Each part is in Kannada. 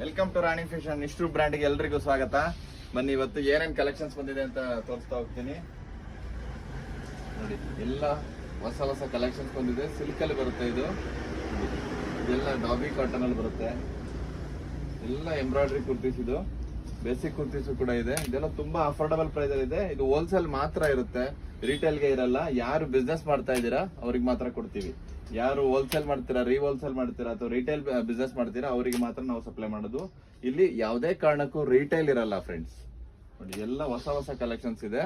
ವೆಲ್ಕಮ್ ಟು ರಾಣಿ ಫ್ಯಾಷನ್ ಇಷ್ಟು ಬ್ರ್ಯಾಂಡ್ಗೆ ಎಲ್ರಿಗೂ ಸ್ವಾಗತ. ಬನ್ನಿ, ಇವತ್ತು ಏನೇನು ಕಲೆಕ್ಷನ್ಸ್ ಬಂದಿದೆ ಅಂತ ತೋರಿಸ್ತಾ ಹೋಗ್ತೀನಿ. ನೋಡಿ, ಎಲ್ಲ ಹೊಸ ಹೊಸ ಕಲೆಕ್ಷನ್ಸ್ ಬಂದಿದೆ. ಸಿಲ್ಕಲ್ಲಿ ಬರುತ್ತೆ ಇದು. ಇದೆಲ್ಲ ಡಾಬಿ ಕಾಟನ್ ಅಲ್ಲಿ ಬರುತ್ತೆ. ಎಲ್ಲ ಎಂಬ್ರಾಯ್ಡ್ರಿ ಕುರ್ತೀಸ್ ಇದು. ಬೇಸಿಕ್ ಕುರ್ತೀಸು ಕೂಡ ಇದೆ. ಇದೆಲ್ಲ ತುಂಬಾ ಅಫೋರ್ಡಬಲ್ ಪ್ರೈಸ್ ಅಲ್ಲಿ ಇದೆ. ಇದು ಹೋಲ್ಸೇಲ್ ಮಾತ್ರ ಇರುತ್ತೆ. ರಿಟೇಲ್ಗೆ ಇರಲ್ಲ. ಯಾರು ಬಿಸ್ನೆಸ್ ಮಾಡ್ತಾ ಇದ್ದೀರಾ, ಅವ್ರಿಗೆ ಮಾತ್ರ ಕೊಡ್ತೀವಿ. ಯಾರು ಹೋಲ್ಸೇಲ್ ಮಾಡ್ತೀರಾ ರೀ ಹೋಲ್ಸೇಲ್ ಮಾಡ್ತೀರಾ ಅಥವಾ ರಿಟೇಲ್ ಬಿಸ್ನೆಸ್ ಮಾಡ್ತೀರಾ, ಅವರಿಗೆ ಮಾತ್ರ ನಾವು ಸಪ್ಲೈ ಮಾಡೋದು. ಇಲ್ಲಿ ಯಾವುದೇ ಕಾರಣಕ್ಕೂ ರಿಟೇಲ್ ಇರಲ್ಲ ಫ್ರೆಂಡ್ಸ್ ನೋಡಿ, ಎಲ್ಲ ಹೊಸ ಹೊಸ ಕಲೆಕ್ಷನ್ಸ್ ಇದೆ.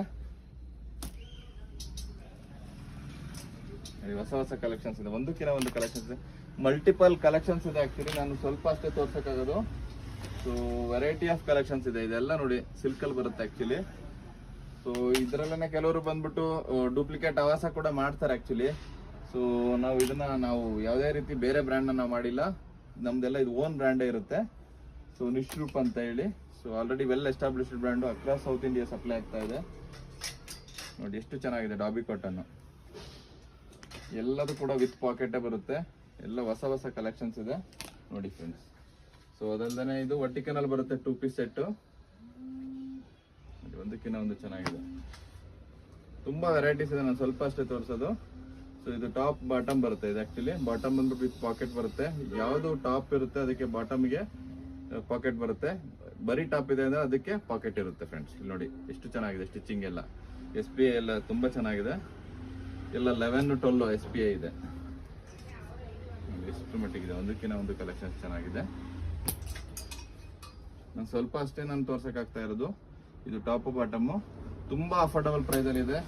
ಹೊಸ ಹೊಸ ಕಲೆಕ್ಷನ್ಸ್ ಇದೆ. ಒಂದಕ್ಕಿಂತ ಒಂದು ಕಲೆಕ್ಷನ್ಸ್ ಇದೆ. ಮಲ್ಟಿಪಲ್ ಕಲೆಕ್ಷನ್ಸ್ ಇದೆ ಆಕ್ಚುಲಿ ನಾನು ಸ್ವಲ್ಪ ಅಷ್ಟೇ ತೋರ್ಸಕ್ಕಾಗೋದು. ಸೊ ವೆರೈಟಿ ಆಫ್ ಕಲೆಕ್ಷನ್ಸ್ ಇದೆ. ಇದೆಲ್ಲ ನೋಡಿ ಸಿಲ್ಕ್ ಅಲ್ಲಿ ಬರುತ್ತೆ ಆ್ಯಕ್ಚುಲಿ ಸೊ ಇದರಲ್ಲೇ ಕೆಲವರು ಬಂದ್ಬಿಟ್ಟು ಡೂಪ್ಲಿಕೇಟ್ ಆವಾಸ ಕೂಡ ಮಾಡ್ತಾರೆ ಆಕ್ಚುಲಿ ಸೊ ನಾವು ಇದನ್ನ ನಾವು ಯಾವುದೇ ರೀತಿ ಬೇರೆ ಬ್ರ್ಯಾಂಡ್ ನಾವು ಮಾಡಿಲ್ಲ. ನಮ್ದೆಲ್ಲ ಇದು ಓನ್ ಬ್ರ್ಯಾಂಡೇ ಇರುತ್ತೆ. ಸೊ ನಿಶ್ರೂಪ್ ಅಂತ ಹೇಳಿ. So already well established brand across South India supply ಆಗ್ತಾ ಇದೆ. ನೋಡಿ, ಎಷ್ಟು ಚೆನ್ನಾಗಿದೆ ಡಾಬಿ ಕಾಟನ್ ಎಲ್ಲದೂ ಕೂಡ ವಿತ್ ಪಾಕೆಟೇ ಬರುತ್ತೆ. ಎಲ್ಲ ಹೊಸ ಹೊಸ ಕಲೆಕ್ಷನ್ಸ್ ಇದೆ. ನೋಡಿ ಫ್ರೆಂಡ್ಸ್ ಸೊ ಅದಲ್ದೇ ಇದು ವರ್ಟಿಕಲ್ ಬರುತ್ತೆ ಟೂ ಪೀಸ್ ಸೆಟ್ಟು ಒಂದಕ್ಕಿಂತ ಒಂದು ಚೆನ್ನಾಗಿದೆ. ತುಂಬಾ ವೆರೈಟೀಸ್ ಇದೆ. ನಾನು ಸ್ವಲ್ಪ ಅಷ್ಟೇ ತೋರಿಸೋದು. ಸೊ ಇದು ಟಾಪ್ ಬಾಟಮ್ ಬರುತ್ತೆ ಇದು ಆಕ್ಚುಲಿ ಬಾಟಮ್ ಬಂದ್ಬಿಟ್ಟು ವಿತ್ ಪಾಕೆಟ್ ಬರುತ್ತೆ. ಯಾವುದು ಟಾಪ್ ಇರುತ್ತೆ ಅದಕ್ಕೆ ಬಾಟಮ್ಗೆ ಪಾಕೆಟ್ ಬರುತ್ತೆ. ಬರೀ ಟಾಪ್ ಇದೆ ಅಂದ್ರೆ ಅದಕ್ಕೆ ಪಾಕೆಟ್ ಇರುತ್ತೆ ಫ್ರೆಂಡ್ಸ್ ಇಲ್ಲಿ ನೋಡಿ, ಎಷ್ಟು ಚೆನ್ನಾಗಿದೆ ಸ್ಟಿಚಿಂಗ್ ಎಲ್ಲ. ಎಸ್ ಪಿ ಐ ಎಲ್ಲ ತುಂಬಾ ಚೆನ್ನಾಗಿದೆ. ಎಲ್ಲ eleven twelve S P I ಇದೆ. ಎಷ್ಟು ಮಟ್ಟಿಗಿದೆ. ಒಂದಕ್ಕಿಂತ ಒಂದು ಕಲೆಕ್ಷನ್ ಚೆನ್ನಾಗಿದೆ. ನಾನು ಸ್ವಲ್ಪ ಅಷ್ಟೇ ನಾನು ತೋರ್ಸಕ್ಕಾಗ್ತಾ ಇರೋದು. ಇದು ಟಾಪ್ ಬಾಟಮ್ ತುಂಬಾ ಅಫೋರ್ಡಬಲ್ ಪ್ರೈಸ್ ಅಲ್ಲಿ ಇದೆ.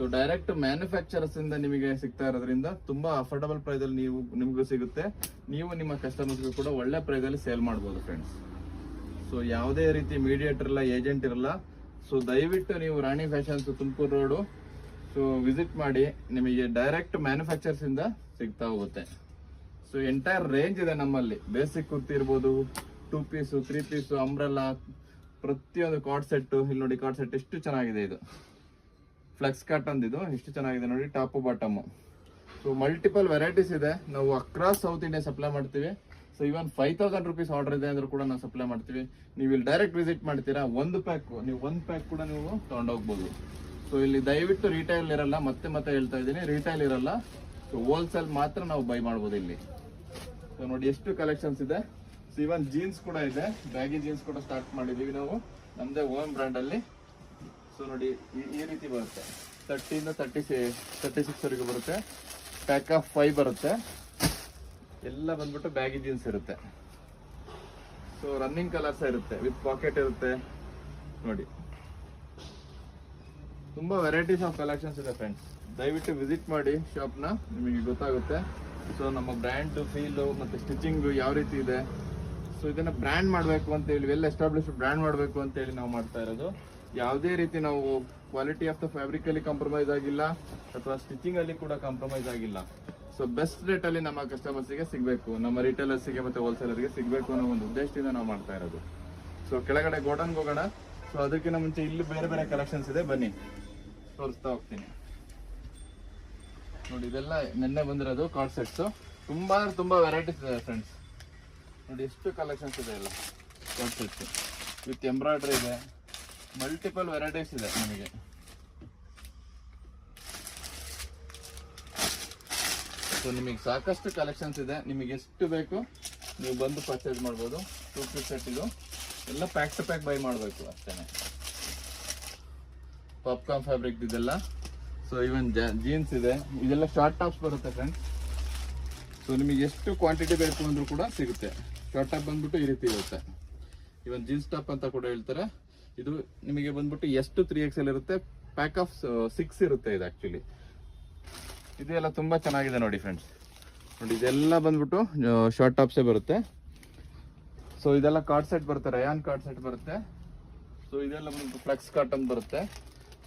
ಸೊ ಡೈರೆಕ್ಟ್ ಮ್ಯಾನುಫ್ಯಾಕ್ಚರರ್ಸ್ ಇಂದ ನಿಮಗೆ ಸಿಗ್ತಾ ಇರೋದ್ರಿಂದ ತುಂಬಾ ಅಫೋರ್ಡಬಲ್ ಪ್ರೈಸ್ ಅಲ್ಲಿ ನೀವು, ನಿಮಗೂ ಸಿಗುತ್ತೆ. ನೀವು ನಿಮ್ಮ ಕಸ್ಟಮರ್ಸ್ಗೂ ಕೂಡ ಒಳ್ಳೆ ಪ್ರೈಸ್ ಅಲ್ಲಿ ಸೇಲ್ ಮಾಡಬಹುದು ಫ್ರೆಂಡ್ಸ್ ಸೊ ಯಾವುದೇ ರೀತಿ ಮೀಡಿಯೇಟರ್ ಇಲ್ಲ ಏಜೆಂಟ್ ಇರಲ್ಲ. ಸೊ ದಯವಿಟ್ಟು ನೀವು Rani fashions Tumakuru road so visit ಮಾಡಿ ನಿಮಗೆ ಡೈರೆಕ್ಟ್ ಮ್ಯಾನುಫ್ಯಾಕ್ಚರ್ಸ್ ಇಂದ ಸಿಗ್ತಾ ಹೋಗುತ್ತೆ. ಸೊ ಎಂಟೈರ್ ರೇಂಜ್ ಇದೆ ನಮ್ಮಲ್ಲಿ. ಬೇಸಿಕ್ ಕುರ್ತಿ ಇರ್ಬೋದು two piece three piece umbrella ಪ್ರತಿಯೊಂದು ಕಾರ್ಡ್ ಸೆಟ್ ಇಲ್ಲಿ ನೋಡಿ ಕಾರ್ಡ್ ಸೆಟ್ ಎಷ್ಟು ಚೆನ್ನಾಗಿದೆ ಇದು. ಫ್ಲೆಕ್ಸ್ ಕಾಟನ್ ಇದು ಎಷ್ಟು ಚೆನ್ನಾಗಿದೆ ನೋಡಿ, top bottom. So multiple varieties ಇದೆ. ನಾವು ಅಕ್ರಾಸ್ ಸೌತ್ ಇಂಡಿಯಾ ಸಪ್ಲೈ ಮಾಡ್ತೀವಿ. So even five thousand rupees order ಇದೆ ಅಂದ್ರೂ ಕೂಡ ನಾವು ಸಪ್ಲೈ ಮಾಡ್ತೀವಿ. ನೀವು ಇಲ್ಲಿ ಡೈರೆಕ್ಟ್ ವಿಸಿಟ್ ಮಾಡ್ತೀರಾ, ಒಂದು ಪ್ಯಾಕ್ ನೀವು ಒಂದು ಪ್ಯಾಕ್ ಕೂಡ ನೀವು ತೊಗೊಂಡೋಗ್ಬೋದು ಸೊ ಇಲ್ಲಿ ದಯವಿಟ್ಟು ರಿಟೈಲ್ ಇರಲ್ಲ, ಮತ್ತೆ ಮತ್ತೆ ಹೇಳ್ತಾ ಇದ್ದೀನಿ ರಿಟೈಲ್ ಇರಲ್ಲ. ಸೊ ಹೋಲ್ಸೇಲ್ ಮಾತ್ರ ನಾವು ಬೈ ಮಾಡ್ಬೋದು ಇಲ್ಲಿ. ಸೊ ನೋಡಿ ಎಷ್ಟು ಕಲೆಕ್ಷನ್ಸ್ ಇದೆ. ಸೊ ಇವನ್ ಜೀನ್ಸ್ ಕೂಡ ಇದೆ. ಬ್ಯಾಗಿ ಜೀನ್ಸ್ ಕೂಡ ಸ್ಟಾರ್ಟ್ ಮಾಡಿದ್ದೀವಿ ನಾವು. ನಮ್ಮದೇ ಓನ್ ಬ್ರ್ಯಾಂಡ್ ಅಲ್ಲಿ. ಸೊ ನೋಡಿ, ಈ- ರೀತಿ ಬರುತ್ತೆ. ತರ್ಟಿಯಿಂದ ತರ್ಟಿ ತರ್ಟಿ ಸಿಕ್ಸ್ ವರೆಗೂ ಬರುತ್ತೆ. ಪ್ಯಾಕ್ ಆಫ್ ಫೈವ್ ಬರುತ್ತೆ. ಎಲ್ಲ ಬಂದ್ಬಿಟ್ಟು ಬ್ಯಾಗಿ ಜೀನ್ಸ್ ಇರುತ್ತೆ. ಸೊ ರನ್ನಿಂಗ್ ಕಲರ್ಸ್ ಇರುತ್ತೆ. ವಿತ್ ಪಾಕೆಟ್ ಇರುತ್ತೆ. ನೋಡಿ. ತುಂಬಾ ವೆರೈಟೀಸ್ ಆಫ್ ಕಲೆಕ್ಷನ್ಸ್ ಇದೆ ಫ್ರೆಂಡ್ಸ್ ದಯವಿಟ್ಟು ವಿಸಿಟ್ ಮಾಡಿ ಶಾಪ್ನ ನಿಮಗೆ ಗೊತ್ತಾಗುತ್ತೆ. ಸೊ ನಮ್ಮ ಬ್ರ್ಯಾಂಡ್ ಫೀಲು ಮತ್ತೆ ಸ್ಟಿಚಿಂಗ್ ಯಾವ ರೀತಿ ಇದೆ. ಸೊ ಇದನ್ನ ಬ್ರ್ಯಾಂಡ್ ಮಾಡಬೇಕು ಅಂತ ಹೇಳಿ ವೆಲ್ ಎಸ್ಟಾಬ್ಲಿಷ್ ಬ್ರ್ಯಾಂಡ್ ಮಾಡಬೇಕು ಅಂತ ಹೇಳಿ ನಾವು ಮಾಡ್ತಾ ಇರೋದು. ಯಾವುದೇ ರೀತಿ ನಾವು ಕ್ವಾಲಿಟಿ ಆಫ್ ದ ಫ್ಯಾಬ್ರಿಕ್ ಅಲ್ಲಿ ಕಾಂಪ್ರಮೈಸ್ ಆಗಿಲ್ಲ, ಅಥವಾ ಸ್ಟಿಚಿಂಗ್ ಅಲ್ಲಿ ಕೂಡ ಕಾಂಪ್ರಮೈಸ್ ಆಗಿಲ್ಲ. ಸೊ ಬೆಸ್ಟ್ ರೇಟ್ ಅಲ್ಲಿ ನಮ್ಮ ಕಸ್ಟಮರ್ಸ್ಗೆ ಸಿಗಬೇಕು, ನಮ್ಮ ರಿಟೇಲರ್ಸ್ಗೆ ಮತ್ತೆ ಹೋಲ್ಸೇಲರ್ಗೆ ಸಿಗಬೇಕು ಅನ್ನೋ ಒಂದು ಉದ್ದೇಶದಿಂದ ನಾವು ಮಾಡ್ತಾ ಇರೋದು. ಸೊ ಕೆಳಗಡೆ ಗೋಡನ್ಗೆ ಹೋಗೋಣ. ಸೊ ಅದಕ್ಕಿಂತ ಮುಂಚೆ ಇಲ್ಲಿ ಬೇರೆ ಬೇರೆ ಕಲೆಕ್ಷನ್ಸ್ ಇದೆ. ಬನ್ನಿ. ತೋರಿಸ್ತಾ ಹೋಗ್ತೀನಿ. ನೋಡಿ, ಇದೆಲ್ಲ ನಿನ್ನೆ ಬಂದಿರೋದು ಕಾರ್ಡ್ ಸೆಟ್ಸ್ ತುಂಬಾ ತುಂಬಾ ವೆರೈಟೀಸ್ ಇದೆ ಫ್ರೆಂಡ್ಸ್ ನೋಡಿ, ಎಷ್ಟು ಕಲೆಕ್ಷನ್ಸ್ ಇದೆ ಎಲ್ಲ. ಕಾರ್ಡ್ ಸೆಟ್ಸ್ ವಿತ್ ಎಂಬ್ರಾಯ್ಡ್ರಿ ಇದೆ. ಮಲ್ಟಿಪಲ್ ವೆರೈಟೀಸ್ ಇದೆ ನಮಗೆ. ಸೊ ನಿಮಗೆ ಸಾಕಷ್ಟು ಕಲೆಕ್ಷನ್ಸ್ ಇದೆ. ನಿಮಗೆ ಎಷ್ಟು ಬೇಕು, ನೀವು ಬಂದು ಪರ್ಚೇಸ್ ಮಾಡ್ಬೋದು. ಟೂ ಪೀಸ್ ಸೆಟ್ ಎಲ್ಲ ಪ್ಯಾಕ್ ಟು ಪ್ಯಾಕ್ ಬೈ ಮಾಡಬೇಕು ಅಷ್ಟೇ ಪಾಪ್ಕಾರ್ನ್ ಫ್ಯಾಬ್ರಿಕ್ ಇದೆಲ್ಲ. ಸೊ ಇವನ್ ಜೀನ್ಸ್ ಇದೆ. ಇದೆಲ್ಲ ಶಾರ್ಟ್ ಟಾಪ್ಸ್ ಬರುತ್ತೆ ಫ್ರೆಂಡ್ಸ್ ಸೊ ನಿಮಗೆ ಎಷ್ಟು ಕ್ವಾಂಟಿಟಿ ಬೇಕು ಅಂದರೂ ಕೂಡ ಸಿಗುತ್ತೆ. ಶಾರ್ಟ್ ಟಾಪ್ ಬಂದ್ಬಿಟ್ಟು ಈ ರೀತಿ ಇರುತ್ತೆ. ಇವನ್ ಜೀನ್ಸ್ ಟಾಪ್ ಅಂತ ಕೂಡ ಹೇಳ್ತಾರೆ. ಇದು ನಿಮಗೆ ಬಂದ್ಬಿಟ್ಟು ಎಷ್ಟು ತ್ರೀ ಎಕ್ಸ್ ಎಲ್ ಇರುತ್ತೆ? ಪ್ಯಾಕ್ ಆಫ್ ಸಿಕ್ಸ್ ಇರುತ್ತೆ ಇದು ಆ್ಯಕ್ಚುಲಿ ಇದೆಲ್ಲ ತುಂಬ ಚೆನ್ನಾಗಿದೆ ನೋಡಿ ಫ್ರೆಂಡ್ಸ್ ನೋಡಿ, ಇದೆಲ್ಲ ಬಂದ್ಬಿಟ್ಟು ಶಾರ್ಟ್ ಟಾಪ್ಸೇ ಬರುತ್ತೆ. ಸೊ ಇದೆಲ್ಲ ಕಾರ್ಡ್ ಸೆಟ್ ಬರುತ್ತೆ ರಯಾನ್ ಕಾರ್ಡ್ ಸೆಟ್ ಬರುತ್ತೆ. ಸೊ ಇದೆಲ್ಲ ಬಂದ್ಬಿಟ್ಟು ಫ್ಲೆಕ್ಸ್ ಕಾಟನ್ ಬರುತ್ತೆ.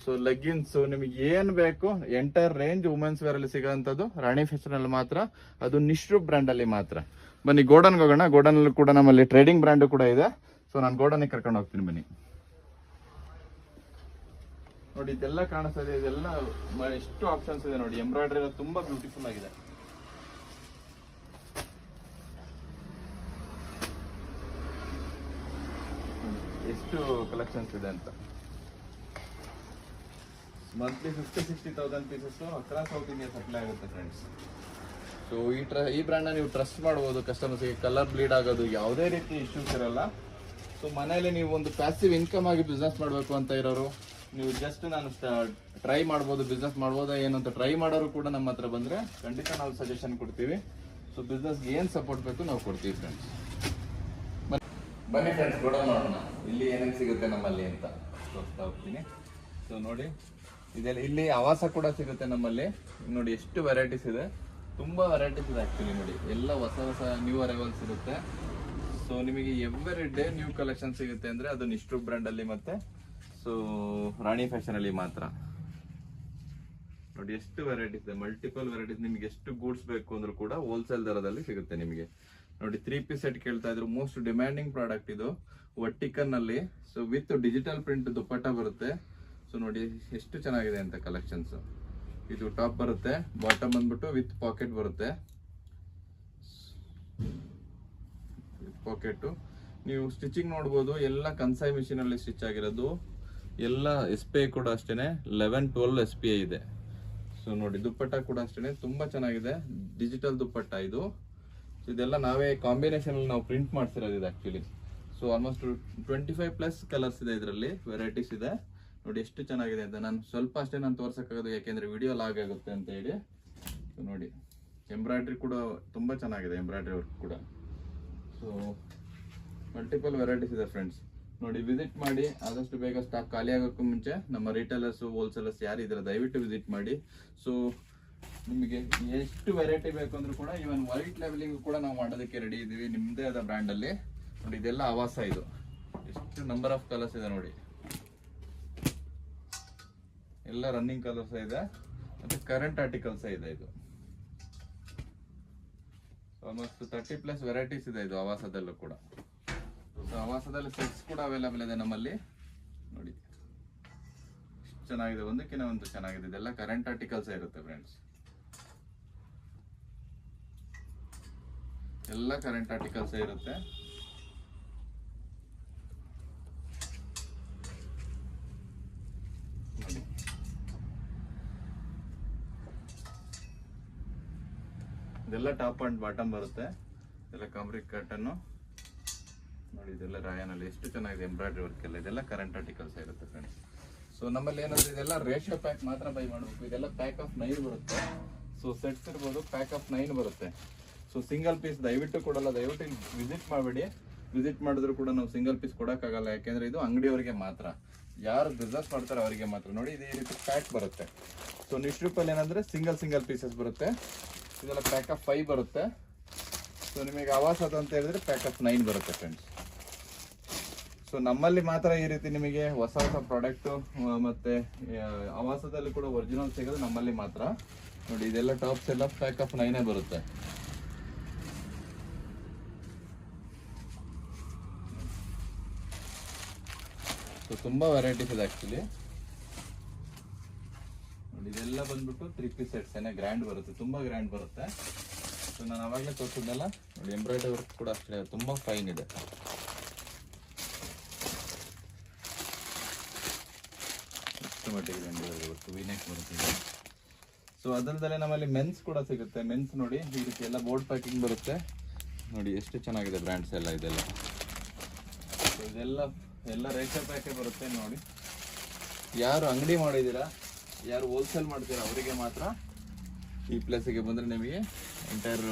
ಸೊ ಲೆಗ್ಗಿನ್ಸು ನಿಮಗೆ ಏನು ಬೇಕು ಎಂಟೈರ್ ರೇಂಜ್ ವುಮೆನ್ಸ್ ವೇರಲ್ಲಿ ಸಿಗೋಂಥದ್ದು ರಾಣಿ ಫ್ಯಾಷನ್ ಅಲ್ಲಿ ಮಾತ್ರ, ಅದು ನಿಶ್ರು ಬ್ರ್ಯಾಂಡಲ್ಲಿ ಮಾತ್ರ. ಬನ್ನಿ ಗೋಡನ್ ಹೋಗೋಣ. ಗೋಡನ್ ಅಲ್ಲಿ ಕೂಡ ನಮ್ಮಲ್ಲಿ ಟ್ರೇಡಿಂಗ್ ಬ್ರ್ಯಾಂಡು ಕೂಡ ಇದೆ. ಸೊ ನಾನು ಗೋಡನ್ ಕರ್ಕೊಂಡು ಹೋಗ್ತೀನಿ, ಬನ್ನಿ. ನೋಡಿ, ಇದೆಲ್ಲ ಕಾಣಿಸ್ತಾ ಇದೆ. ಇದೆಲ್ಲ ಎಷ್ಟು ಆಪ್ಷನ್ಸ್ ಇದೆ ನೋಡಿ. ಎಂಬ್ರಾಯ್ಡ್ರಿ ಎಲ್ಲ ತುಂಬಾ ಬ್ಯೂಟಿಫುಲ್ ಆಗಿದೆ. ಎಷ್ಟು ಕಲೆಕ್ಷನ್ಸ್ ಇದೆ ಅಂತ? Monthly fifty sixty thousand pieces across South India supply ಆಗುತ್ತೆ ಫ್ರೆಂಡ್ಸ್ ಸೊ ಈ ಟ್ರ ಈ ಬ್ರ್ಯಾಂಡ್ನ ನೀವು ಟ್ರಸ್ಟ್ ಮಾಡ್ಬೋದು ಕಸ್ಟಮರ್ಸ್ಗೆ ಕಲರ್ ಬ್ಲೀಡ್ ಆಗೋದು ಯಾವುದೇ ರೀತಿ ಇಶ್ಯೂಸ್ ಇರಲ್ಲ. ಸೊ ಮನೆಯಲ್ಲಿ ನೀವು ಒಂದು ಪ್ಯಾಸಿವ್ ಇನ್ಕಮ್ ಆಗಿ ಬಿಸ್ನೆಸ್ ಮಾಡಬೇಕು ಅಂತ ಇರೋರು ನೀವು ಜಸ್ಟ್ ನಾನು ಟ್ರೈ ಮಾಡ್ಬೋದು ಬಿಸ್ನೆಸ್ ಮಾಡ್ಬೋದಾ ಏನು ಅಂತ ಟ್ರೈ ಮಾಡೋರು ಕೂಡ ನಮ್ಮ ಹತ್ರ ಬಂದರೆ ಖಂಡಿತ ನಾವು ಸಜೆಷನ್ ಕೊಡ್ತೀವಿ. ಸೊ ಬಿಸ್ನೆಸ್ಗೆ ಏನು ಸಪೋರ್ಟ್ ಬೇಕು ನಾವು ಕೊಡ್ತೀವಿ ಫ್ರೆಂಡ್ಸ್ ಬನ್ನಿ ಫ್ರೆಂಡ್ಸ್ ಕೂಡ ನೋಡೋಣ. ಇಲ್ಲಿ ಏನೇನು ಸಿಗುತ್ತೆ ನಮ್ಮಲ್ಲಿ ಅಂತ. ತೋರಿಸ್ತಾ ಹೋಗ್ತೀನಿ. ಸೊ ನೋಡಿ ಇದೆಲ್ಲ ಇಲ್ಲಿ ಆವಾಸ ಕೂಡ ಸಿಗುತ್ತೆ ನಮ್ಮಲ್ಲಿ. ನೋಡಿ, ಎಷ್ಟು ವೆರೈಟೀಸ್ ಇದೆ. ತುಂಬಾ ವೆರೈಟೀಸ್ ಇದೆ ಆ್ಯಕ್ಚುಲಿ ನೋಡಿ. ಎಲ್ಲ ಹೊಸ ಹೊಸ ನ್ಯೂ ಅರೈವಲ್ಸ್ ಇರುತ್ತೆ. ಸೊ ನಿಮಗೆ ಎವ್ರಿ ಡೇ ನ್ಯೂ ಕಲೆಕ್ಷನ್ ಸಿಗುತ್ತೆ ಅಂದ್ರೆ ಅದು ನಿಷ್ಠು ಬ್ರ್ಯಾಂಡ್ ಅಲ್ಲಿ ಮತ್ತೆ ಸೊ ರಾಣಿ ಫ್ಯಾಷನ್ ಅಲ್ಲಿ ಮಾತ್ರ. ನೋಡಿ, ಎಷ್ಟು ವೆರೈಟೀಸ್ ಇದೆ. ಮಲ್ಟಿಪಲ್ ವೆರೈಟೀಸ್ ನಿಮ್ಗೆ ಎಷ್ಟು ಗೂಡ್ಸ್ ಬೇಕು ಅಂದ್ರೂ ಕೂಡ ಹೋಲ್ಸೇಲ್ ದರದಲ್ಲಿ ಸಿಗುತ್ತೆ ನಿಮಗೆ. ನೋಡಿ ತ್ರೀ ಪೀಸ್ ಸೆಟ್ ಕೇಳ್ತಾ ಇದ್ರು. ಮೋಸ್ಟ್ ಡಿಮ್ಯಾಂಡಿಂಗ್ ಪ್ರಾಡಕ್ಟ್ ಇದು. ವರ್ಟಿಕನ್ ಅಲ್ಲಿ. So with digital print dupatta ಬರುತ್ತೆ. ಸೊ ನೋಡಿ, ಎಷ್ಟು ಚೆನ್ನಾಗಿದೆ ಅಂತ ಕಲೆಕ್ಷನ್ಸ್ ಇದು ಟಾಪ್ ಬರುತ್ತೆ. ಬಾಟಮ್ ಬಂದ್ಬಿಟ್ಟು ವಿತ್ ಪಾಕೆಟ್ ಬರುತ್ತೆ. ಪಾಕೆಟ್ ನೀವು ಸ್ಟಿಚಿಂಗ್ ನೋಡ್ಬೋದು. ಎಲ್ಲ ಕನ್ಸೈ ಮಿಷಿನ್ ಅಲ್ಲಿ ಸ್ಟಿಚ್ ಆಗಿರೋದು. ಎಲ್ಲ ಎಸ್ ಪಿ ಐ ಕೂಡ ಅಷ್ಟೇನೆ eleven twelve S P I ಇದೆ. ಸೊ ನೋಡಿ, ದುಪ್ಪಟ್ಟ ಕೂಡ ಅಷ್ಟೇನೆ, ತುಂಬಾ ಚೆನ್ನಾಗಿದೆ ಡಿಜಿಟಲ್ ದುಪ್ಪಟ್ಟ ಇದು. ಇದೆಲ್ಲ ನಾವೇ ಕಾಂಬಿನೇಷನ್ ನಾವು ಪ್ರಿಂಟ್ ಮಾಡ್ತಿರೋದು ಇದು actually so almost twenty five plus colours ಇದೆ ಇದರಲ್ಲಿ ವೆರೈಟೀಸ್ ಇದೆ. ನೋಡಿ ಎಷ್ಟು ಚೆನ್ನಾಗಿದೆ ಅಂತ ನಾನು ಸ್ವಲ್ಪ ಅಷ್ಟೇ ನಾನು ತೋರ್ಸೋಕ್ಕಾಗೋದು, ಯಾಕೆಂದ್ರೆ ವಿಡಿಯೋ ಲಾಗ್ ಆಗುತ್ತೆ ಅಂತ ಹೇಳಿ. ಸೊ ನೋಡಿ ಎಂಬ್ರಾಯ್ಡ್ರಿ ಕೂಡ ತುಂಬಾ ಚೆನ್ನಾಗಿದೆ ಎಂಬ್ರಾಯ್ಡ್ರಿ ವರ್ಕ್ ಕೂಡ. ಸೊ ಮಲ್ಟಿಪಲ್ ವೆರೈಟೀಸ್ ಇದೆ ಫ್ರೆಂಡ್ಸ್ ನೋಡಿ ವಿಸಿಟ್ ಮಾಡಿ, ಆದಷ್ಟು ಬೇಗ ಸ್ಟಾಕ್ ಖಾಲಿ ಆಗೋಕ್ಕೂ ಮುಂಚೆ ನಮ್ಮ ರಿಟೇಲರ್ಸ್ ಹೋಲ್ಸೇಲರ್ಸ್ ಯಾರು ಇದ್ದಾರೆ ದಯವಿಟ್ಟು ವಿಸಿಟ್ ಮಾಡಿ. ಸೊ ನಿಮಗೆ ಎಷ್ಟು ವೆರೈಟಿ ಬೇಕು ಅಂದ್ರೂ ಕೂಡ ಈವನ್ ವೈಟ್ ಲೆವೆಲಿಂಗ್ ಕೂಡ ನಾವು ಮಾಡೋದಕ್ಕೆ ರೆಡಿ ಇದ್ದೀವಿ ನಿಮ್ಮದೇ ಆದ ಬ್ರ್ಯಾಂಡಲ್ಲಿ ನೋಡಿ, ಇದೆಲ್ಲ ಆವಾಸ ಇದು. ಎಷ್ಟು ನಂಬರ್ ಆಫ್ ಕಲರ್ಸ್ ಇದೆ ನೋಡಿ. ಎಲ್ಲ ರನ್ನಿಂಗ್ ಕಲರ್ಸ್ ಇದೆ. ಮತ್ತು ಕರೆಂಟ್ ಆರ್ಟಿಕಲ್ಸ್ ಇದೆ ಇದು. ಆಲ್ಮೋಸ್ಟ್ ತರ್ಟಿ ಪ್ಲಸ್ ವೆರೈಟೀಸ್ ಇದೆ ಇದು ಆವಾಸದಲ್ಲೂ ಕೂಡ. ಆವಾಸದಲ್ಲಿ ಸೆಟ್ಸ್ ಕೂಡ ಅವೈಲೇಬಲ್ ಇದೆ ನಮ್ಮಲ್ಲಿ. ನೋಡಿ. ಚೆನ್ನಾಗಿದೆ ಒಂದಕ್ಕಿಂತ ಒಂದು ಚೆನ್ನಾಗಿದೆ. ಇದೆಲ್ಲ ಕರೆಂಟ್ ಆರ್ಟಿಕಲ್ಸ್ ಇರುತ್ತೆ ಫ್ರೆಂಡ್ಸ್ ಎಲ್ಲ ಕರೆಂಟ್ ಆರ್ಟಿಕಲ್ಸ್ ಇರುತ್ತೆ. ಇದೆಲ್ಲ ಟಾಪ್ ಅಂಡ್ ಬಾಟಮ್ ಬರುತ್ತೆ. ಇದೆಲ್ಲ ಕಾಂಬ್ರಿಕ್ ಕಟನ್ನು ನೋಡಿ, ಇದೆಲ್ಲ ರಾಯನಲ್ಲಿ ಎಷ್ಟು ಚೆನ್ನಾಗಿದೆ ಎಂಬ್ರಾಯ್ಡ್ರಿ ವರ್ಕ್ ಎಲ್ಲ. ಇದೆಲ್ಲ ಕರೆಂಟ್ ಆರ್ಟಿಕಲ್ಸ್ ಇರುತ್ತೆ ಫ್ರೆಂಡ್ಸ್ ಸೊ ನಮ್ಮಲ್ಲಿ ಏನಂದ್ರೆ ಇದೆಲ್ಲ ರೇಷಿಯೋ ಪ್ಯಾಕ್ ಮಾತ್ರ ಬೈ ಮಾಡಬೇಕು. ಇದೆಲ್ಲ ಪ್ಯಾಕ್ ಆಫ್ ನೈನ್ ಬರುತ್ತೆ. ಸೊ ಸೆಟ್ಸ್ ಇರ್ಬೋದು ಪ್ಯಾಕ್ ಆಫ್ ನೈನ್ ಬರುತ್ತೆ. ಸೊ ಸಿಂಗಲ್ ಪೀಸ್ ದಯವಿಟ್ಟು ಕೊಡಲ್ಲ. ದಯವಿಟ್ಟು ವಿಸಿಟ್ ಮಾಡಬೇಡಿ. ವಿಸಿಟ್ ಮಾಡಿದ್ರು ಕೂಡ ನಾವು ಸಿಂಗಲ್ ಪೀಸ್ ಕೊಡೋಕ್ಕಾಗಲ್ಲ. ಯಾಕೆಂದ್ರೆ ಇದು ಅಂಗಡಿಯವರಿಗೆ ಮಾತ್ರ. ಯಾರು ಬಿಸ್ನೆಸ್ ಮಾಡ್ತಾರೆ ಅವರಿಗೆ ಮಾತ್ರ. ನೋಡಿ, ಇದು ರೀತಿ ಪ್ಯಾಕ್ ಬರುತ್ತೆ. ಸೊ ನಿಶ್ರೂಪಲ್ಲಿ ಏನಂದ್ರೆ ಸಿಂಗಲ್ ಸಿಂಗಲ್ ಪೀಸಸ್ ಬರುತ್ತೆ. ಇದೆಲ್ಲ ಪ್ಯಾಕ್ ಆಫ್ ಫೈವ್ ಬರುತ್ತೆ. ಸೊ ನಿಮಗೆ ಆವಾಸ್ ಅಂತ ಹೇಳಿದ್ರೆ ಪ್ಯಾಕ್ ಆಫ್ ನೈನ್ ಬರುತ್ತೆ ಫ್ರೆಂಡ್ಸ್ ಸೊ ನಮ್ಮಲ್ಲಿ ಮಾತ್ರ ಈ ರೀತಿ ನಿಮಗೆ ಹೊಸ ಹೊಸ ಪ್ರಾಡಕ್ಟ್ ಮತ್ತೆ ಆವಾಸದಲ್ಲಿ ಕೂಡ ಒರಿಜಿನಲ್ ಸಿಗೋದು ನಮ್ಮಲ್ಲಿ ಮಾತ್ರ. ನೋಡಿ, ಇದೆಲ್ಲ ಟಾಪ್ಸ್ ಎಲ್ಲ ಪ್ಯಾಕ್ ಆಫ್ ನೈನೇ ಬರುತ್ತೆ. ಸೊ ತುಂಬಾ ವೆರೈಟೀಸ್ ಇದೆ ಆ್ಯಕ್ಚುಲಿ ನೋಡಿ, ಇದೆಲ್ಲ ಬಂದ್ಬಿಟ್ಟು ತ್ರೀ ಪೀಸ್ ಸೆಟ್ಸ್ ಏನೇ ಗ್ರ್ಯಾಂಡ್ ಬರುತ್ತೆ, ತುಂಬಾ ಗ್ರ್ಯಾಂಡ್ ಬರುತ್ತೆ. ಸೊ ನಾನು ಅವಾಗಲೇ ತೋರಿಸಿದ್ನಲ್ಲ, ನೋಡಿ ಎಂಬ್ರಾಯ್ಡರಿ ವರ್ಕ್ ಕೂಡ ಅಷ್ಟೇ, ತುಂಬಾ ಫೈನ್ ಇದೆ ಎಷ್ಟು ಮಟ್ಟಿಗೆ ಎಂಬ್ರಾಯ್ಡರಿ ಇವತ್ತು ವಿನೆಕ್ ಬರುತ್ತೆ ಸೊ ಅದಲ್ಲದೆ ನಮ್ಮಲ್ಲಿ ಮೆನ್ಸ್ ಕೂಡ ಸಿಗುತ್ತೆ. ಮೆನ್ಸ್ ನೋಡಿ, ಈ ರೀತಿ ಎಲ್ಲ ಬೋರ್ಡ್ ಪ್ಯಾಕಿಂಗ್ ಬರುತ್ತೆ. ನೋಡಿ, ಎಷ್ಟು ಚೆನ್ನಾಗಿದೆ ಬ್ರ್ಯಾಂಡ್ಸ್ ಎಲ್ಲ ಇದೆಲ್ಲ. ಸೊ ಇದೆಲ್ಲ, ಎಲ್ಲ ರೇಷನ್ ಪ್ಯಾಕೆ ಬರುತ್ತೆ ನೋಡಿ. ಯಾರು ಅಂಗಡಿ ಮಾಡಿದ್ದೀರಾ, ಯಾರು ಹೋಲ್ಸೇಲ್ ಮಾಡ್ತೀರಾ, ಅವರಿಗೆ ಮಾತ್ರ ಈ ಪ್ಲೇಸಿಗೆ ಬಂದರೆ ನಿಮಗೆ ಎಂಟೈರ್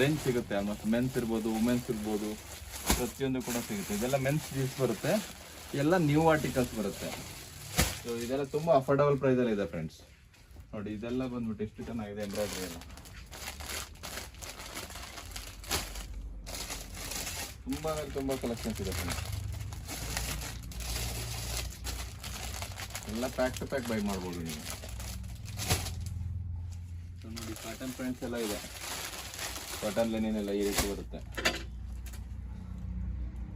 ರೇಂಜ್ ಸಿಗುತ್ತೆ. ಆಲ್ಮೋಸ್ಟ್ ಮೆನ್ಸ್ ಇರ್ಬೋದು ವುಮೆನ್ಸ್ ಇರ್ಬೋದು, ಪ್ರತಿಯೊಂದು ಕೂಡ ಸಿಗುತ್ತೆ. ಇದೆಲ್ಲ ಮೆನ್ಸ್ ಜೀನ್ಸ್ ಬರುತ್ತೆ. ಎಲ್ಲ ನ್ಯೂ ಆರ್ಟಿಕಲ್ಸ್ ಬರುತ್ತೆ. ಸೊ ಇದೆಲ್ಲ ತುಂಬ ಅಫೋರ್ಡಬಲ್ ಪ್ರೈಸಲ್ಲಿ ಇದೆ ಫ್ರೆಂಡ್ಸ್ ನೋಡಿ, ಇದೆಲ್ಲ ಬಂದ್ಬಿಟ್ಟು ಎಷ್ಟು ಚೆನ್ನಾಗಿದೆ ಎಂಬ್ರಾಯ್ಡ್ರಿ ಎಲ್ಲ. ತುಂಬ, ತುಂಬಾ ಕಲೆಕ್ಷನ್ಸ್ ಇದೆ ಫ್ರೆಂಡ್ಸ್ ಎಲ್ಲ ಪ್ಯಾಕ್ ಟು ಪ್ಯಾಕ್ ಬೈ ಮಾಡ್ಬೋದು ನೀವು. ನೋಡಿ ಕಾಟನ್ ಪ್ಯಾಂಟ್ಸ್ ಎಲ್ಲ ಇದೆ. ಕಾಟನ್ ಲೆನಿನ್ ಎಲ್ಲ ಈ ರೀತಿ ಬರುತ್ತೆ.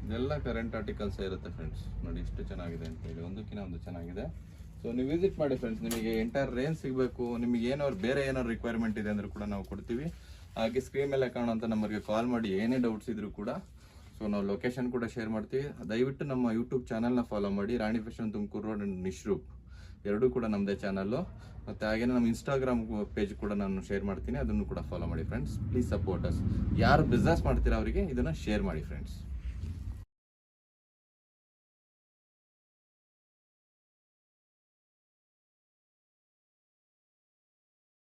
ಇದೆಲ್ಲ ಕರೆಂಟ್ ಆರ್ಟಿಕಲ್ಸ್ ಇರುತ್ತೆ ಫ್ರೆಂಡ್ಸ್ ನೋಡಿ ಇಷ್ಟು ಚೆನ್ನಾಗಿದೆ ಅಂತ ಹೇಳಿ. ಒಂದಕ್ಕಿಂತ ಒಂದು ಚೆನ್ನಾಗಿದೆ. ಸೊ ನೀವು ವಿಸಿಟ್ ಮಾಡಿ ಫ್ರೆಂಡ್ಸ್ ನಿಮಗೆ ಎಂಟೈರ್ ರೇಂಜ್ ಸಿಗಬೇಕು. ನಿಮಗೆ ಏನಾದ್ರು ಬೇರೆ ಏನಾದ್ರು ರಿಕ್ವೈರ್ಮೆಂಟ್ ಇದೆ ಅಂದ್ರೆ ಕೂಡ ನಾವು ಕೊಡ್ತೀವಿ. ಹಾಗೆ ಸ್ಕ್ರೀನ್ ಮೇಲೆ ಕಾಣುವಂಥ ನಂಬರ್ಗೆ ಕಾಲ್ ಮಾಡಿ ಏನೇ ಡೌಟ್ಸ್ ಇದ್ರು ಕೂಡ. ಸೊ ನಾವು ಲೊಕೇಶನ್ ಕೂಡ ಶೇರ್ ಮಾಡ್ತೀವಿ. ದಯವಿಟ್ಟು ನಮ್ಮ ಯೂಟ್ಯೂಬ್ ಚಾನಲ್ನ ಫಾಲೋ ಮಾಡಿ. Rani fashion Tumakuru road and Nishroop ಎರಡೂ ಕೂಡ ನಮ್ಮದೇ ಚಾನಲ್ಲು ಮತ್ತು ಹಾಗೇ ನಮ್ಮ ಇನ್ಸ್ಟಾಗ್ರಾಮ್ ಪೇಜ್ ಕೂಡ ನಾನು ಶೇರ್ ಮಾಡ್ತೀನಿ. ಅದನ್ನು ಕೂಡ ಫಾಲೋ ಮಾಡಿ ಫ್ರೆಂಡ್ಸ್ ಪ್ಲೀಸ್ ಸಪೋರ್ಟ್ ಅಸ್ ಯಾರು ಬಿಸ್ನೆಸ್ ಮಾಡ್ತೀರಾ ಅವರಿಗೆ, ಇದನ್ನು ಶೇರ್ ಮಾಡಿ ಫ್ರೆಂಡ್ಸ್